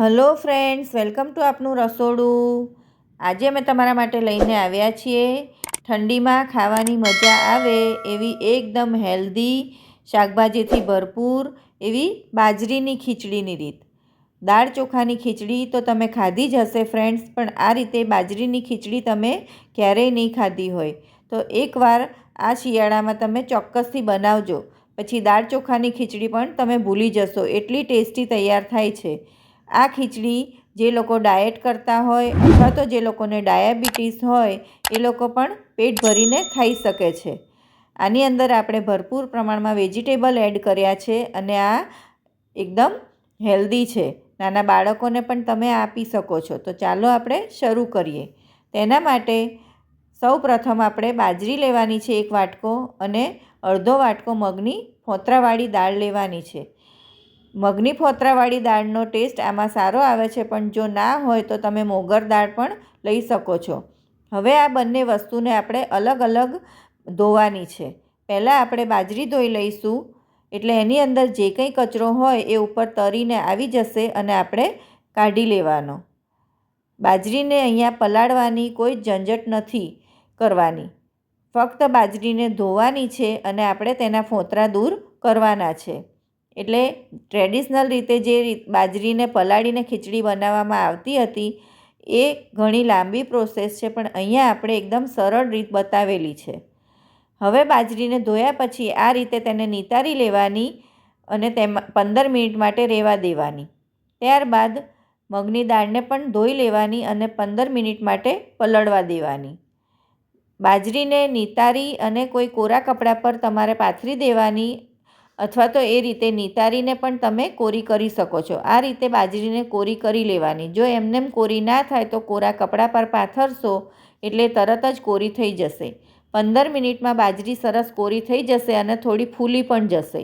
Hello friends, welcome to આપનું રસોડું. આજે અમે તમારા માટે લઈને આવ્યા છીએ. ઠંડીમાં ખાવાની મજા આવે એવી એકદમ હેલ્ધી, શાકભાજીથી ભરપૂર એવી બાજરીની ખીચડીની રીત. દાળ ચોખાની ખીચડી તો તમે ખાધી જ હશે ફ્રેન્ડ્સ, પણ આ રીતે બાજરીની ખીચડી તમે ક્યારેય નહીં ખાધી હોય. તો એકવાર આ શિયાળામાં તમે ચોક્કસથી બનાવજો. પછી દાળ ચોખાની ખીચડી પણ તમે ભૂલી જશો. એટલી ટેસ્ટી તૈયાર થાય છે. આ ખીચડી જે લોકો ડાયટ કરતા હોય અથવા તો જે લોકોને ડાયાબિટીસ હોય, એ લોકો પણ પેટ ભરીને ખાઈ શકે છે. આની અંદર આપણે ભરપૂર પ્રમાણમાં વેજીટેબલ એડ કર્યા છે અને આ એકદમ હેલ્ધી છે. નાના બાળકોને પણ તમે આપી શકો છો. તો ચાલો આપણે શરૂ કરીએ. તેના માટે સૌ પ્રથમ આપણે બાજરી લેવાની છે એક વાટકો અને અડધો વાટકો મગની ફોતરાવાળી દાળ લેવાની છે. મગની ફોતરાવાળી દાળનો ટેસ્ટ આમાં સારો આવે છે, પણ જો ના હોય તો તમે મોગર દાળ પણ લઈ શકો છો. હવે આ બંને વસ્તુને આપણે અલગ અલગ ધોવાની છે. પહેલાં આપણે બાજરી ધોઈ લઈશું, એટલે એની અંદર જે કંઈ કચરો હોય એ ઉપર તરીને આવી જશે અને આપણે કાઢી લેવાનો. બાજરીને અહીંયા પલાળવાની કોઈ ઝંઝટ નથી કરવાની. ફક્ત બાજરીને ધોવાની છે અને આપણે તેના ફોતરા દૂર કરવાના છે. એટલે ટ્રેડિશનલ રીતે જે બાજરીને પલાળીને ખીચડી બનાવવામાં આવતી હતી, એ ઘણી લાંબી પ્રોસેસ છે, પણ અહીંયા આપણે એકદમ સરળ રીત બતાવેલી છે. હવે બાજરીને ધોયા પછી આ રીતે તેને નિતારી લેવાની અને તેમાં, પંદર મિનિટ માટે રહેવા દેવાની. ત્યારબાદ મગની દાળને પણ ધોઈ લેવાની અને પંદર મિનિટ માટે પલળવા દેવાની. બાજરીને નિતારી અને કોઈ કોરા કપડાં પર તમારે પાથરી દેવાની અથવા તો એ રીતે નિતારીને પણ તમે કોરી કરી શકો છો. આ રીતે બાજરીને કોરી કરી લેવાની. જો એમનેમ કોરી ના થાય તો કોરા કપડાં પર પાથરશો એટલે તરત જ કોરી થઈ જશે. પંદર મિનિટમાં બાજરી સરસ કોરી થઈ જશે અને થોડી ફૂલી પણ જશે.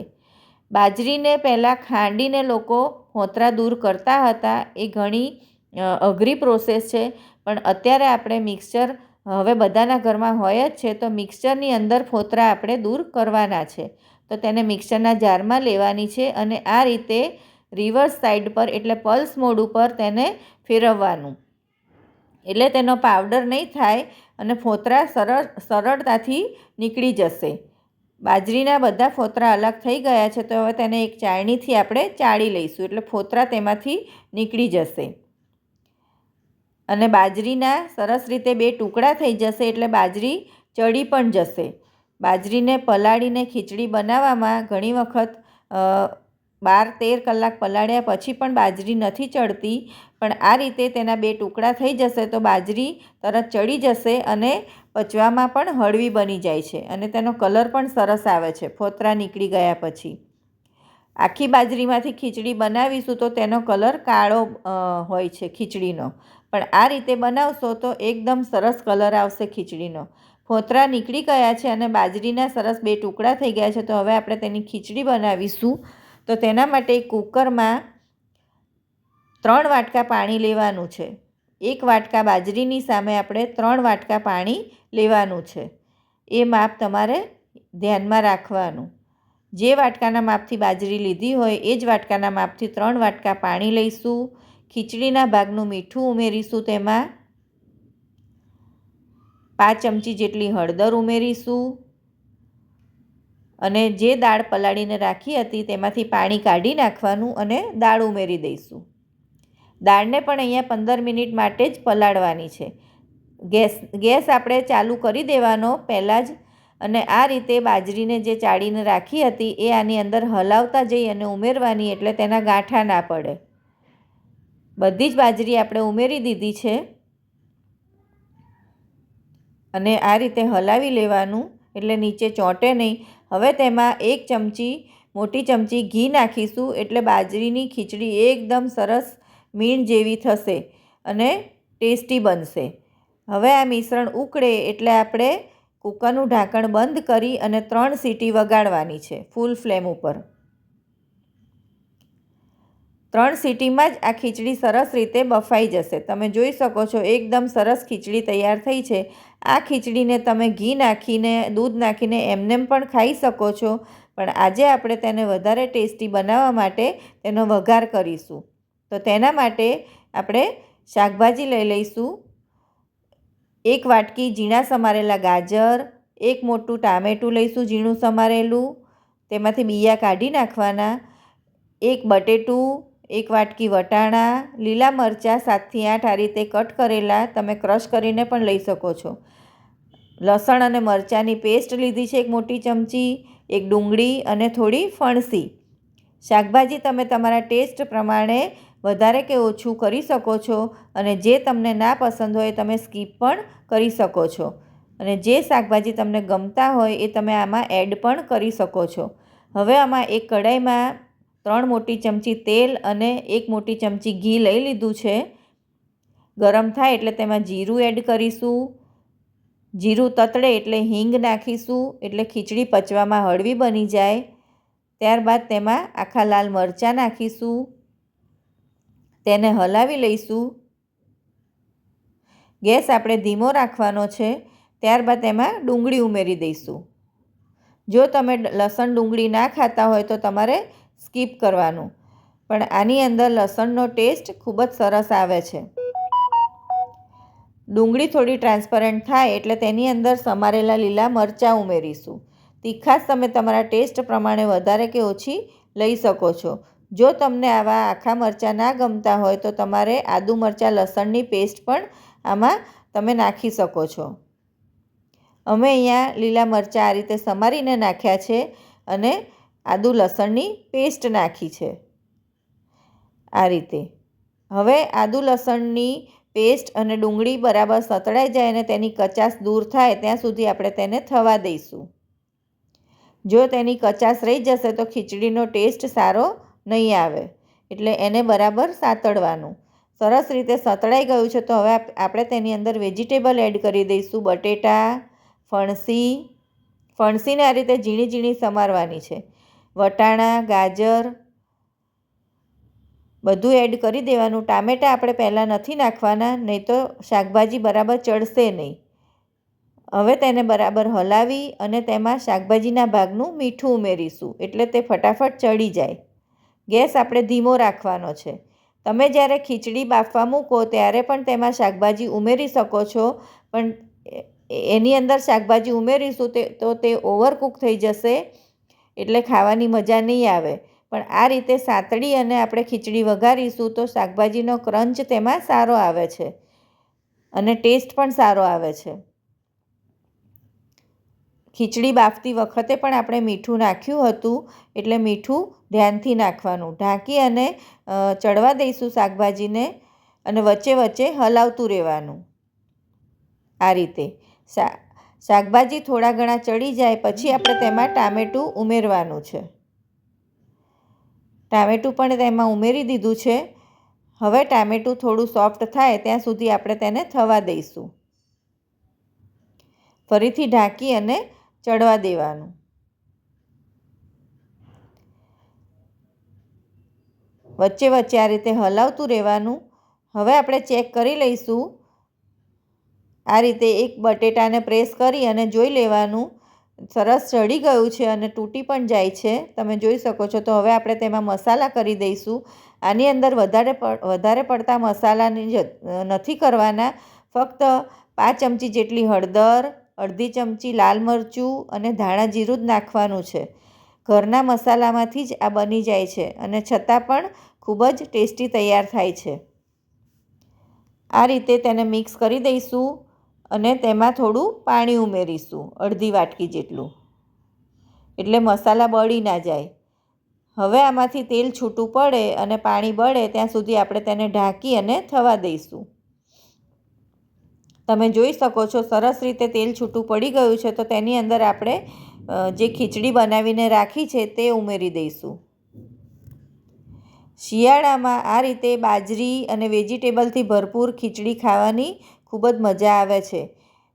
બાજરીને પહેલાં ખાંડીને લોકો હોતરા દૂર કરતા હતા. એ ઘણી અઘરી પ્રોસેસ છે. પણ અત્યારે આપણે મિક્સચર હવે બધાના ઘરમાં હોય જ છે. તો મિક્સચરની અંદર ફોતરા આપણે દૂર કરવાના છે. તો તેને મિક્સરના જારમાં લેવાની છે અને આ રીતે રિવર્સ સાઈડ પર એટલે પલ્સ મોડ ઉપર તેને ફેરવવાનું. એટલે તેનો પાવડર નહીં થાય અને ફોતરા સરળ, સરળતાથી નીકળી જશે. બાજરીના બધા ફોતરા અલગ થઈ ગયા છે તો હવે તેને એક ચાળણીથી આપણે ચાળી લઈશું. એટલે ફોતરા તેમાંથી નીકળી જશે. અને બાજરીના સરસ રીતે બે ટુકડા થઈ જશે એટલે બાજરી ચડી પણ જશે. બાજરીને પલાળીને ખીચડી બનાવવામાં ઘણી વખત બાર તેર કલાક પલાળ્યા પછી પણ બાજરી નથી ચડતી. પણ આ રીતે તેના બે ટુકડા થઈ જશે તો બાજરી તરત ચડી જશે અને પચવામાં પણ હળવી બની જાય છે અને તેનો કલર પણ સરસ આવે છે, ફોતરા નીકળી ગયા પછી. આખી બાજરીમાંથી ખીચડી બનાવીશું તો તેનો કલર કાળો હોય છે ખીચડીનો. પણ આ રીતે બનાવશો તો એકદમ સરસ કલર આવશે ખીચડીનો. ફોતરા નીકળી ગયા છે અને બાજરીના સરસ બે ટુકડા થઈ ગયા છે, તો હવે આપણે તેની ખીચડી બનાવીશું. તો તેના માટે કુકરમાં ત્રણ વાટકા પાણી લેવાનું છે. એક વાટકા બાજરીની સામે આપણે ત્રણ વાટકા પાણી લેવાનું છે. એ માપ તમારે ધ્યાનમાં રાખવાનું. જે વાટકાના માપથી બાજરી લીધી હોય, એ જ વાટકાના માપથી ત્રણ વાટકા પાણી લઈશું. ખીચડીના ભાગનું મીઠું ઉમેરીશું તેમાં. પાંચ ચમચી જેટલી હળદર ઉમેરીશું. અને જે દાળ પલાળીને રાખી હતી તેમાંથી પાણી કાઢી નાખવાનું અને દાળ ઉમેરી દઈશું. દાળને પણ અહીંયા પંદર મિનિટ માટે જ પલાળવાની છે. ગેસ ગેસ આપણે ચાલુ કરી દેવાનો પહેલાં જ. અને આ રીતે બાજરીને જે ચાળીને રાખી હતી એ આની અંદર હલાવતા જઈ અને ઉમેરવાની એટલે તેના ગાંઠા ના પડે. બધી જ બાજરી આપણે ઉમેરી દીધી છે. અને આ રીતે હલાવી લેવાનું, એટલે નીચે ચોંટે નહીં. હવે તેમાં એક ચમચી, મોટી ચમચી ઘી નાખીશું, એટલે બાજરીની ખીચડી એકદમ સરસ મીણ જેવી થશે અને ટેસ્ટી બનશે. હવે આ મિશ્રણ ઉકળે, એટલે આપણે કૂકરનું ઢાંકણ બંધ કરી અને ત્રણ સીટી વગાડવાની છે, ફૂલ ફ્લેમ ઉપર. ત્રણ સીટીમાં જ આ ખીચડી સરસ રીતે બફાઈ જશે. તમે જોઈ શકો છો, એકદમ સરસ ખીચડી તૈયાર થઈ છે. આ ખીચડીને તમે ઘી નાખીને, દૂધ નાખીને એમનેમ પણ ખાઈ શકો છો. પણ આજે આપણે તેને વધારે ટેસ્ટી બનાવવા માટે તેનો વઘાર કરીશું. તો તેના માટે આપણે શાકભાજી લઈ લઈશું. એક વાટકી ઝીણા સમારેલા ગાજર, એક મોટું ટામેટું લઈશું ઝીણું સમારેલું. તેમાંથી બિયા કાઢી નાખવાના. એક બટેટું એક વાટકી વટાણા, લીલા મરચાં, સાતથી આઠ આ રીતે કટ કરેલા તમે ક્રશ કરીને પણ લઈ શકો છો. લસણ અને મરચાંની પેસ્ટ લીધી છે એક મોટી ચમચી, એક ડુંગળી અને થોડી ફણસી. શાકભાજી તમે તમારા ટેસ્ટ પ્રમાણે વધારે કે ઓછું કરી શકો છો અને જે તમને ના પસંદ હોય તમે સ્કીપ પણ કરી શકો છો. અને જે શાકભાજી તમને ગમતા હોય એ તમે આમાં એડ પણ કરી શકો છો. હવે આમાં એક કઢાઈમાં ત્રણ મોટી ચમચી તેલ અને એક મોટી ચમચી ઘી લઈ લીધું છે. ગરમ થાય એટલે તેમાં જીરું એડ કરીશું. જીરું તતડે એટલે હિંગ નાખીશું, એટલે ખીચડી પચવામાં હળવી બની જાય. ત્યારબાદ તેમાં આખા લાલ મરચાં નાખીશું. તેને હલાવી લઈશું. ગેસ આપણે ધીમો રાખવાનો છે, ત્યારબાદ તેમાં ડુંગળી ઉમેરી દઈશું. જો તમે લસણ ડુંગળી ના ખાતા હોય તો તમારે સ્કીપ કરવાનું. પણ આની અંદર લસણનો ટેસ્ટ ખૂબ જ સરસ આવે છે. ડુંગળી થોડી ટ્રાન્સપરન્ટ થાય એટલે તેની અંદર સમારેલા લીલા મરચાં ઉમેરીશું. તીખાશ તમે તમારા ટેસ્ટ પ્રમાણે વધારે કે ઓછી લઈ શકો છો. જો તમને આવા આખા મરચાં ના ગમતા હોય તો તમારે આદુ મરચાં લસણની પેસ્ટ પણ આમાં તમે નાખી શકો છો. અમે અહીંયા લીલા મરચાં આ રીતે સમારીને નાખ્યા છે અને આદુ લસણની પેસ્ટ નાખી છે. આ રીતે. હવે આદુ લસણની પેસ્ટ અને ડુંગળી બરાબર સતળાઈ જાય અને તેની કચાસ દૂર થાય, ત્યાં સુધી આપણે તેને થવા દઈશું. જો તેની કચાસ રહી જશે તો ખીચડીનો ટેસ્ટ સારો નહીં આવે, એટલે એને બરાબર સાતળવાનું. સરસ રીતે સતળાઈ ગયું છે, તો હવે આપણે તેની અંદર વેજીટેબલ એડ કરી દઈશું. બટેટા, ફણસી, ફણસીને આ રીતે ઝીણી ઝીણી સમારવાની છે. વટાણા, ગાજર બધું એડ કરી દેવાનું. ટામેટાં આપણે પહેલાં નથી નાખવાના, નહીં તો શાકભાજી બરાબર ચડશે નહીં. હવે તેને બરાબર હલાવી અને તેમાં શાકભાજીના ભાગનું મીઠું ઉમેરીશું, એટલે તે ફટાફટ ચડી જાય. ગેસ આપણે ધીમો રાખવાનો છે. તમે જ્યારે ખીચડી બાફવા મૂકો, ત્યારે પણ તેમાં શાકભાજી ઉમેરી શકો છો, પણ એની અંદર શાકભાજી ઉમેરીશું તે, તો તે ઓવરકૂક થઈ જશે. એટલે ખાવાની મજા નહીં આવે. પણ આ રીતે સાતડી અને આપણે ખીચડી વઘારીશું તો શાકભાજીનો ક્રંચ તેમાં સારો આવે છે. અને ટેસ્ટ પણ સારો આવે છે. ખીચડી બાફતી વખતે પણ આપણે મીઠું નાખ્યું હતું, એટલે મીઠું ધ્યાનથી નાખવાનું. ઢાંકી અને ચડવા દઈશું શાકભાજીને અને વચ્ચે વચ્ચે હલાવતું રહેવાનું. આ રીતે. શા શાકભાજી થોડા ઘણા ચડી જાય પછી આપણે તેમાં ટામેટું ઉમેરવાનું છે. ટામેટું પણ તેમાં ઉમેરી દીધું છે. હવે ટામેટું થોડું સોફ્ટ થાય ત્યાં સુધી આપણે તેને થવા દઈશું. ફરીથી ઢાંકી અને ચડવા દેવાનું. વચ્ચે વચ્ચે આ રીતે હલાવતું રહેવાનું. હવે આપણે ચેક કરી લઈશું આ રીતે એક બટેટાને પ્રેસ કરી અને જોઈ લેવાનું. સરસ ચડી ગયું છે અને તૂટી પણ જાય છે. તમે જોઈ શકો છો. તો હવે આપણે તેમાં મસાલા કરી દઈશું. આની અંદર વધારે વધારે પડતા મસાલાની નથી કરવાના. ફક્ત પાંચ ચમચી જેટલી હળદર, અડધી ચમચી લાલ મરચું અને ધાણા જીરું જ નાખવાનું છે. ઘરના મસાલામાંથી જ આ બની જાય છે અને છતાં પણ ખૂબ જ ટેસ્ટી તૈયાર થાય છે. આ રીતે તેને મિક્સ કરી દઈશું. અને તેમાં થોડું પાણી ઉમેરીશું, અડધી વાટકી જેટલું. એટલે મસાલા બળી ના જાય. હવે આમાંથી તેલ છૂટું પડે અને પાણી બળે ત્યાં સુધી આપણે તેને ઢાંકી અને થવા દઈશું. તમે જોઈ શકો છો, સરસ રીતે તેલ છૂટું પડી ગયું છે, તો તેની અંદર આપણે જે ખીચડી બનાવીને રાખી છે તે ઉમેરી દઈશું. શિયાળામાં આ રીતે બાજરી અને વેજીટેબલથી ભરપૂર ખીચડી ખાવાની ખૂબ જ મજા આવે છે.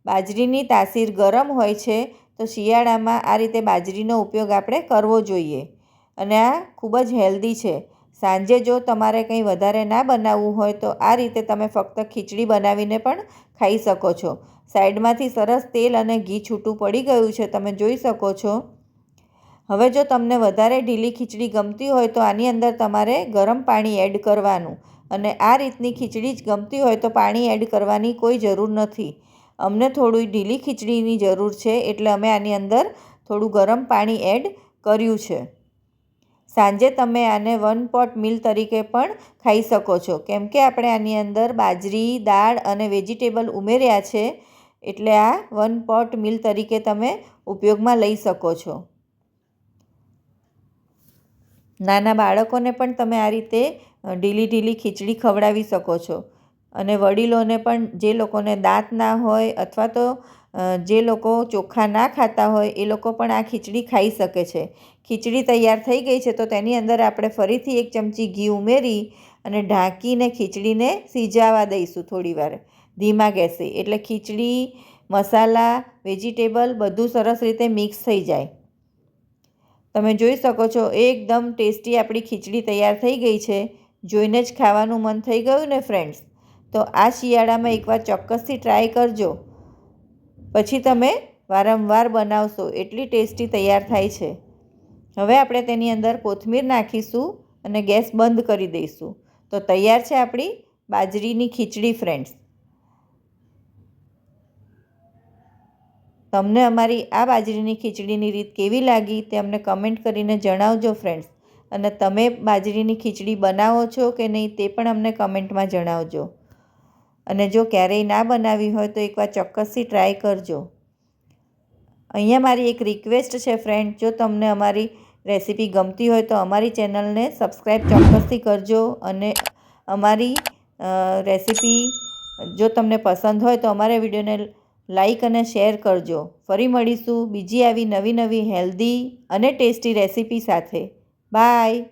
બાજરીની તાસીર ગરમ હોય છે, તો શિયાળામાં આ રીતે બાજરીનો ઉપયોગ આપણે કરવો જોઈએ. અને આ ખૂબ જ હેલ્ધી છે. સાંજે જો તમારે કંઈ વધારે ના બનાવવું હોય, તો આ રીતે તમે ફક્ત ખીચડી બનાવીને પણ ખાઈ શકો છો. સાઈડમાંથી સરસ તેલ અને ઘી છૂટું પડી ગયું છે, તમે જોઈ શકો છો. હવે જો તમને વધારે ઢીલી ખીચડી ગમતી હોય, તો આની અંદર તમારે ગરમ પાણી એડ કરવાનું. અને આ રીતની ખીચડી જ ગમતી હોય તો પાણી એડ કરવાની કોઈ જરૂર નથી. અમને થોડી ઢીલી ખીચડીની જરૂર છે એટલે અમે આની અંદર થોડું ગરમ પાણી એડ કર્યું છે. સાંજે તમે આને વન પોટ મિલ તરીકે પણ ખાઈ શકો છો. કેમ કે આપણે આની અંદર બાજરી, દાળ અને વેજીટેબલ ઉમેર્યા છે એટલે આ વન પોટ મિલ તરીકે તમે ઉપયોગમાં લઈ શકો છો. નાના બાળકોને પણ તમે આ રીતે ઢીલી ઢીલી ખીચડી ખવડાવી શકો છો. અને વડીલોને પણ જે લોકોને દાંત ના હોય અથવા તો જે લોકો ચોખા ના ખાતા હોય એ લોકો પણ આ ખીચડી ખાઈ શકે છે. ખીચડી તૈયાર થઈ ગઈ છે તો તેની અંદર આપણે ફરીથી એક ચમચી ઘી ઉમેરી અને ઢાંકીને ખીચડીને સીજાવા દઈશું થોડીવાર ધીમા ગેસે. એટલે ખીચડી, મસાલા, વેજીટેબલ બધું સરસ રીતે મિક્સ થઈ જાય. તમે જોઈ શકો છો, એકદમ ટેસ્ટી આપણી ખીચડી તૈયાર થઈ ગઈ છે. જોઈને જ ખાવાનું મન થઈ ગયું ને ફ્રેન્ડ્સ તો આ શિયાળામાં એકવાર ચોક્કસથી ટ્રાય કરજો. પછી તમે વારંવાર બનાવશો, એટલી ટેસ્ટી તૈયાર થાય છે. હવે આપણે તેની અંદર કોથમીર નાખીશું અને ગેસ બંધ કરી દઈશું. તો તૈયાર છે આપણી બાજરીની ખીચડી ફ્રેન્ડ્સ તમને અમારી આ બાજરીની ખીચડીની રીત કેવી લાગી તે અમને કમેન્ટ કરીને જણાવજો ફ્રેન્ડ્સ અને તમે બાજરીની ખીચડી બનાવો છો કે નહીં તે પણ અમને કમેન્ટમાં જણાવજો. અને જો ક્યારેય ના બનાવી હોય તો એકવાર ચોક્કસથી ટ્રાય કરજો. અહીંયા મારી એક રિક્વેસ્ટ છે ફ્રેન્ડ, જો તમને અમારી રેસીપી ગમતી હોય તો અમારી ચેનલને સબસ્ક્રાઈબ ચોક્કસથી કરજો અને અમારી રેસીપી જો તમને પસંદ હોય તો અમારા વિડીયોને લાઈક અને શેર કરજો. ફરી મળીશું બીજી આવી નવી નવી હેલ્ધી અને ટેસ્ટી રેસીપી સાથે. બાય